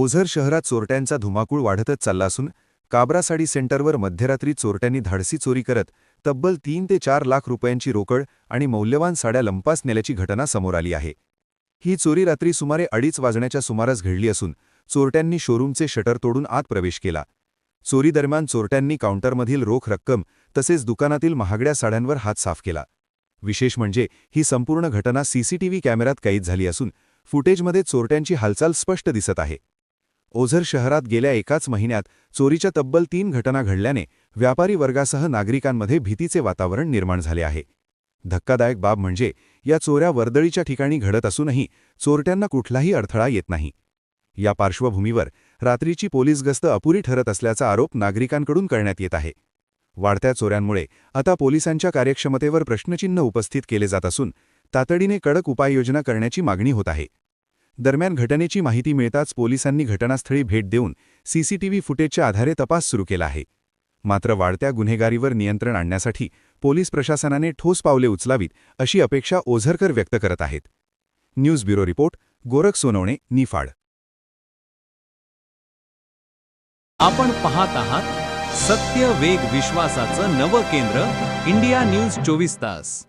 ओझर शहरात चोरट्यांचा धुमाकूळ वाढतच चालला असून काबरा साडी सेंटरवर मध्यरात्री चोरट्यांनी धाडसी चोरी करत तब्बल तीन ते चार लाख रुपयांची रोकड आणि मौल्यवान साड्या लंपास नेल्याची घटना समोर आली आहे. ही चोरी रात्री सुमारे अडीच वाजण्याच्या सुमारास घडली असून चोरट्यांनी शोरूमचे शटर तोडून आत प्रवेश केला. चोरीदरम्यान चोरट्यांनी काउंटरमधील रोख रक्कम तसेच दुकानातील महागड्या साड्यांवर हात साफ केला. विशेष म्हणजे ही संपूर्ण घटना सीसीटीव्ही कॅमेऱ्यात कैद झाली असून फुटेजमध्ये चोरट्यांची हालचाल स्पष्ट दिसत आहे. ओझर शहरात गेल्या एकाच महिन्यात चोरीच्या तब्बल तीन घटना घडल्याने व्यापारी वर्गासह नागरिकांमध्ये भीतीचे वातावरण निर्माण झाले आहे. धक्कादायक बाब म्हणजे या चोऱ्या वर्दळीच्या ठिकाणी घडत असूनही चोरट्यांना कुठलाही अडथळा येत नाही. या पार्श्वभूमीवर रात्रीची पोलीस गस्त अपुरी ठरत असल्याचा आरोप नागरिकांकडून करण्यात येत आहे. वाढत्या चोऱ्यांमुळे आता पोलिसांच्या कार्यक्षमतेवर प्रश्नचिन्ह उपस्थित केले जात असून तातडीने कडक उपाययोजना करण्याची मागणी होत आहे. दरम्यान घटनेची माहिती मिळताच पोलिसांनी घटनास्थळी भेट देऊन सीसीटीव्ही फुटेजच्या आधारे तपास सुरू केला आहे. मात्र वाढत्या गुन्हेगारीवर नियंत्रण आणण्यासाठी पोलीस प्रशासनाने ठोस पावले उचलावीत अशी अपेक्षा ओझरकर व्यक्त करत आहेत. News bureau report Gorakh Sonawane Niphad. आपण पाहत आहात सत्य वेग विश्वासाचं नवं केंद्र इंडिया न्यूज चोवीस तास.